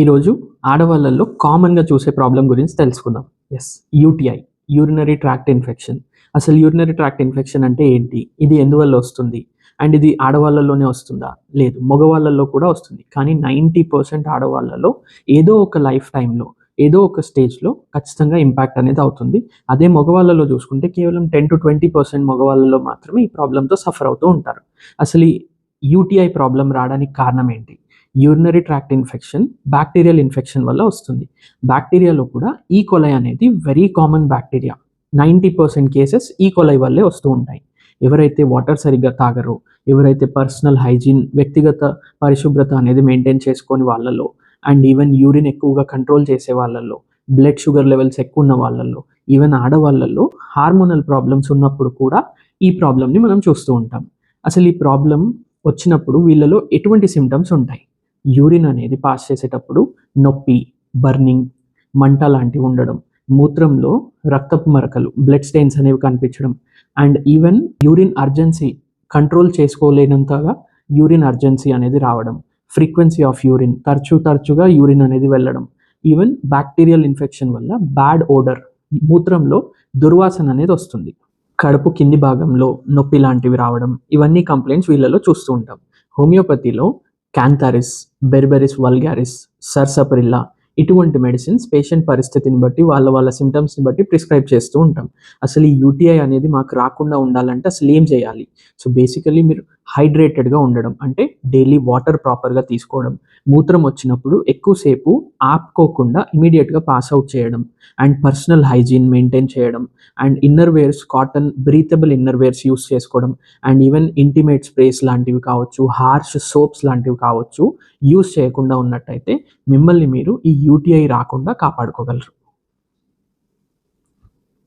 ఈరోజు ఆడవాళ్ళల్లో కామన్గా చూసే ప్రాబ్లం గురించి తెలుసుకుందాం. Yes UTI urinary tract infection అసలు యూరినరీ ట్రాక్ట్ ఇన్ఫెక్షన్ అంటే ఏంటి? ఇది ఎందువల్ల వస్తుంది? అండ్ ఇది ఆడవాళ్ళలోనే వస్తుందా? లేదు మగవాళ్ళల్లో కూడా వస్తుంది. కానీ నైంటీ పర్సెంట్ ఆడవాళ్ళలో ఏదో ఒక లైఫ్ టైంలో ఏదో ఒక స్టేజ్లో ఖచ్చితంగా ఇంపాక్ట్ అనేది అవుతుంది. అదే మగవాళ్ళలో చూసుకుంటే కేవలం టెన్ టు ట్వంటీ పర్సెంట్ మగవాళ్ళలో మాత్రమే ఈ ప్రాబ్లంతో సఫర్ అవుతూ ఉంటారు. అసలు ఈ యూటీఐ ప్రాబ్లం రావడానికి కారణం ఏంటి? Urinary tract infection bacterial infection వల్ల వస్తుంది. బ్యాక్టీరియాలో కూడా e. ఈ కొలై అనేది very common bacteria ninety percent cases E coli వల్లే వస్తూ ఉంటాయి. ఎవరైతే వాటర్ సరిగ్గా తాగరో ఎవరైతే పర్సనల్ హైజీన్ వ్యక్తిగత పరిశుభ్రత అనేది మెయింటైన్ చేసుకొని వాళ్ళలో అండ్ ఈవెన్ యూరిన్ ఎక్కువగా కంట్రోల్ చేసే వాళ్ళల్లో బ్లడ్ షుగర్ లెవెల్స్ ఎక్కువ ఉన్న వాళ్ళల్లో ఈవెన్ ఆడవాళ్ళల్లో హార్మోనల్ ప్రాబ్లమ్స్ ఉన్నప్పుడు కూడా ఈ ప్రాబ్లమ్ని మనం చూస్తూ ఉంటాం. అసలు ఈ ప్రాబ్లం వచ్చినప్పుడు వీళ్ళలో ఎటువంటి సిమ్టమ్స్ ఉంటాయి? యూరిన్ అనేది పాస్ చేసేటప్పుడు నొప్పి బర్నింగ్ మంట లాంటివి ఉండడం మూత్రంలో రక్తపు మరకలు బ్లడ్ స్టెయిన్స్ అనేవి కనిపించడం. And even urine urgency control చేసుకోలేనంతగా urine urgency అనేది రావడం. ఫ్రీక్వెన్సీ ఆఫ్ యూరిన్ తరచూ తరచుగా యూరిన్ అనేది వెళ్ళడం. ఈవెన్ బ్యాక్టీరియల్ ఇన్ఫెక్షన్ వల్ల బ్యాడ్ ఓడర్ మూత్రంలో దుర్వాసన అనేది వస్తుంది. కడుపు కింది భాగంలో నొప్పి లాంటివి రావడం ఇవన్నీ కంప్లైంట్స్ వీళ్ళలో చూస్తూ ఉంటాం. హోమియోపతిలో క్యాంథారిస్ బెర్బెరిస్ వల్గారిస్ సర్సపరిల్లా ఇటువంటి మెడిసిన్స్ పేషెంట్ పరిస్థితిని బట్టి వాళ్ళ వాళ్ళ సిమ్టమ్స్ని బట్టి ప్రిస్క్రైబ్ చేస్తూ ఉంటాం. అసలు ఈ యూటీఐ అనేది మాకు రాకుండా ఉండాలంటే అసలు ఏం చేయాలి? సో బేసికలీ మీరు హైడ్రేటెడ్గా ఉండడం అంటే డైలీ వాటర్ ప్రాపర్గా తీసుకోవడం మూత్రం వచ్చినప్పుడు ఎక్కువసేపు ఆపుకోకుండా ఇమీడియట్గా పాస్ అవుట్ చేయడం అండ్ పర్సనల్ హైజీన్ మెయింటైన్ చేయడం and inner wears cotton breathable inner wears use చేసుకోవడం అండ్ ఈవెన్ ఇంటిమేట్ స్ప్రేస్ లాంటివి కావచ్చు హార్ష్ సోప్స్ లాంటివి కావచ్చు యూస్ చేయకుండా ఉన్నట్టయితే మిమ్మల్ని మీరు ఈ యూటీఐ రాకుండా కాపాడుకోగలరు.